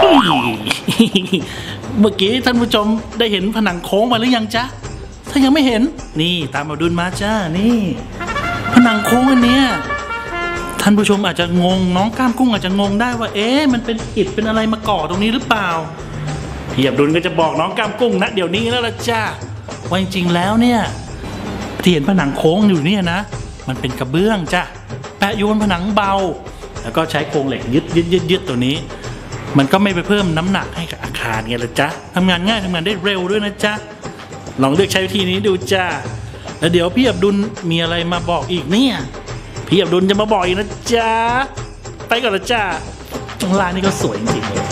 เมื่อกี้ท่านผู้ชมได้เห็นผนังโค้งมาหรือยังจ๊ะ ถ้ายังไม่เห็น นี่ตามมาดุลมาจ้า นี่ ผนังโค้งอันเนี้ยท่านผู้ชมอาจจะงงน้องก้ามกุ้งอาจจะงงได้ว่า เอ๊ะมันเป็นอิฐเป็นอะไรมาก่อตรงนี้หรือเปล่าพี่อับดุลก็จะบอกน้องก้ามกุ้งนะเดี๋ยวนี้แล้วล่ะจ้าว่าจริงๆแล้วเนี่ยที่เห็นผนังโค้งอยู่เนี่ยนะ มันเป็นกระเบื้องจ้ะแปะอยู่บนผนังเบา แล้วก็ใช้โครงเหล็กยึดยึดยึดยึดตัวนี้ มันก็ไม่ไปเพิ่มน้ำหนักให้กับอาคารไงละจ๊ะทำงานง่ายทำงานได้เร็วด้วยนะจ๊ะ ลองเลือกใช้วิธีนี้ดูจ้าแล้วเดี๋ยวพี่อับดุลมีอะไรมาบอกอีกเนี่ย พี่อับดุลจะมาบอกอีกนะจ๊ะ ไปก่อนละจ้าลานนี่ก็สวยจริงๆเลย